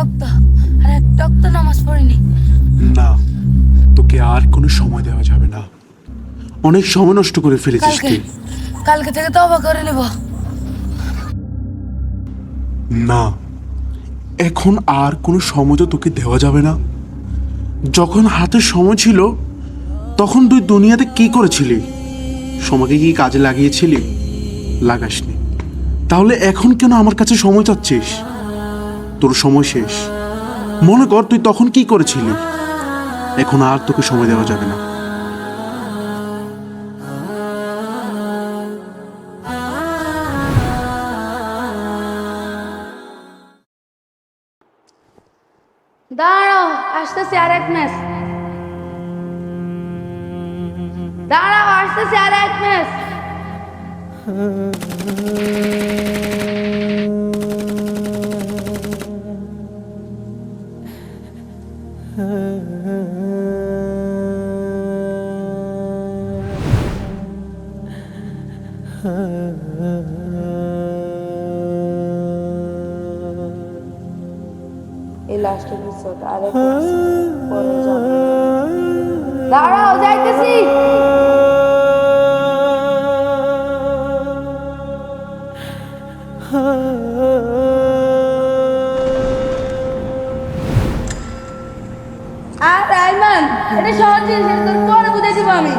ওয়াক্ত আর এক ওয়াক্ত নামাজ পড়িনি। না তোকে আর কোনো সময় দেওয়া যাবে না। অনেক সময় নষ্ট করে ফেলেছিস কালকে তুই। কালকে থেকে তবা করে নেব। না এখন আর কোনো সময় তো তোকে দেওয়া যাবে না। যখন হাতে সময় ছিল তখন তুই দুনিয়াতে কি করেছিলি? সময়কে কি কাজে লাগিয়েছিলি? লাগাসনি। তাহলে এখন কেন আমার কাছে সময় চাচ্ছিস? তোর সময় শেষ। মনে কর, তুই তখন কি করেছিলি? এখন আর তোকে সময় দেওয়া যাবে না। দাঁড়াও, আসতেছি আর এক ম্যাচ দাঁড়াও, আসতেছি আর এক ম্যাচ এই লাস্ট এপিসোড আর দাঁড়াও, যাইতেছি। আর আইমান, এটা সহজ জিনিস তোর পরে বুঝাই দিব আমি।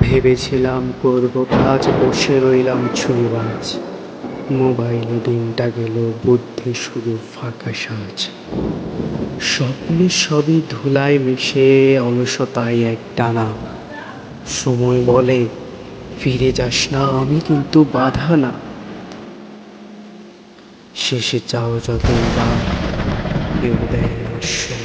ভেবেছিলাম করব কাজ, বসে রইলাম ছুরিবাজ। মোবাইলে দিনটা গেল, বুদ্ধি শুধু ফাঁকা সাজ। স্বপ্নে সবই ধুলায় মিশে, অলসতায় এক টানা। সময় বলে, ফিরে যাস না, আমি কিন্তু বাধা না। শেষে চাও যত কেউ দেয়।